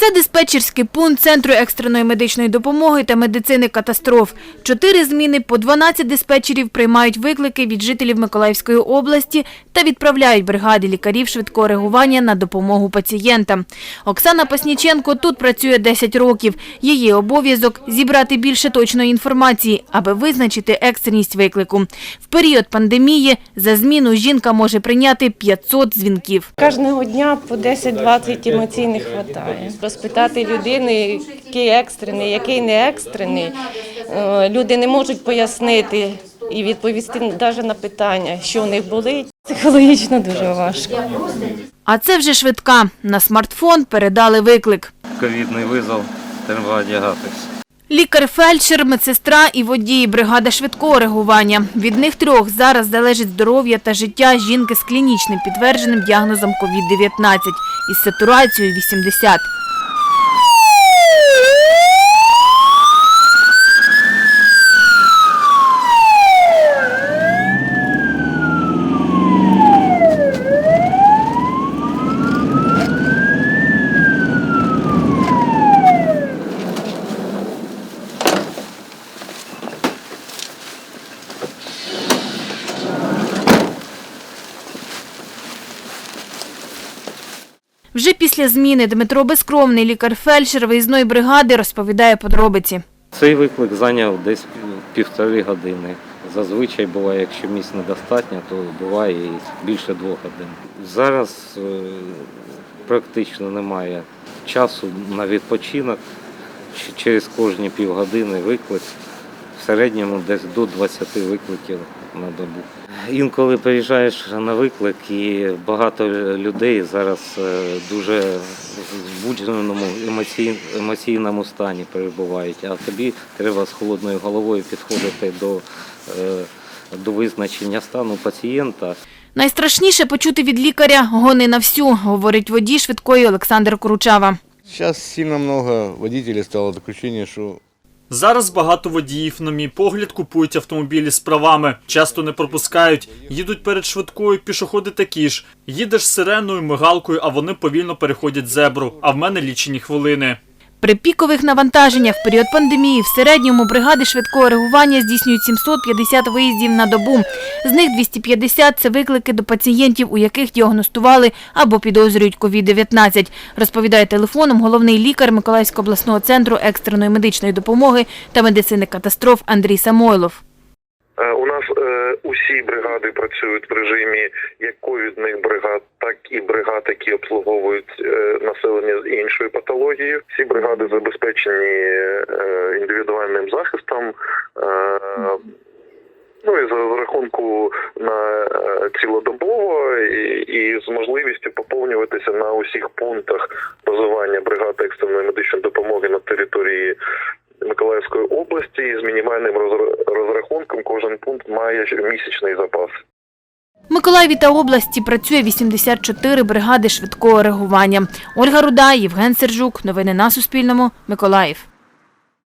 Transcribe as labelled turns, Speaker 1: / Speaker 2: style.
Speaker 1: Це диспетчерський пункт Центру екстреної медичної допомоги та медицини катастроф. Чотири зміни по 12 диспетчерів приймають виклики від жителів Миколаївської області та відправляють бригади лікарів швидкого реагування на допомогу пацієнтам. Оксана Пасніченко тут працює 10 років. Її обов'язок – зібрати більше точної інформації, аби визначити екстреність виклику. В період пандемії за зміну жінка може прийняти 500 дзвінків.
Speaker 2: Кожного дня по 10-20 емоційних вистачає. Розпитати людини, який екстрений, який не екстрений. Е, Люди не можуть пояснити і відповісти навіть на питання, що у них болить. Психологічно дуже важко.
Speaker 1: А це вже швидка. На смартфон передали виклик.
Speaker 3: ковідний визов, треба одягатись.
Speaker 1: Лікар, фельдшер, медсестра і водій бригади швидкого реагування. Від них трьох зараз залежить здоров'я та життя жінки з клінічним підтвердженим діагнозом COVID-19 із сатурацією 80. Вже після зміни Дмитро Безкровний, лікар-фельдшер виїзної бригади, розповідає подробиці.
Speaker 3: Цей виклик зайняв десь півтори години. Зазвичай буває, якщо місць недостатньо, то буває і більше двох годин. Зараз е, практично немає часу на відпочинок. Через кожні півгодини виклик. В середньому десь до 20 викликів на добу. Інколи приїжджаєш на виклик і багато людей зараз е, дуже в збудженому емоційному стані перебувають, а тобі треба з холодною головою підходити до, е, до визначення стану пацієнта.
Speaker 1: Найстрашніше почути від лікаря «гони на всю», говорить водій швидкої Олександр Кручава.
Speaker 4: Сейчас сильно много водителей стало ощущение, что
Speaker 5: Зараз багато водіїв, на мій погляд, купують автомобілі з правами, часто не пропускають, їдуть перед швидкою, пішоходи такі ж. Їдеш сиреною, мигалкою, а вони повільно переходять зебру, а в мене лічені хвилини.
Speaker 1: При пікових навантаженнях в період пандемії в середньому бригади швидкого реагування здійснюють 750 виїздів на добу. З них 250 – це виклики до пацієнтів, у яких діагностували або підозрюють COVID-19, розповідає телефоном головний лікар Миколаївського обласного центру екстреної медичної допомоги та медицини катастроф Андрій Самойлов.
Speaker 6: Усі бригади працюють в режимі як ковідних бригад, так і бригад, які обслуговують е, населення з іншою патологією. Всі бригади забезпечені е, індивідуальним захистом. Е, Ну і за рахунку на цілодобово і, і з можливістю поповнюватися на усіх пунктах базування бригад екстреної медичної допомоги на території Миколаївської області і з мінімальним розр- розрахунком кожен пункт має місячний запас.
Speaker 1: Миколаєві та області працює 84 бригади швидкого реагування. Ольга Руда, Євген Сержук. Новини на Суспільному. Миколаїв.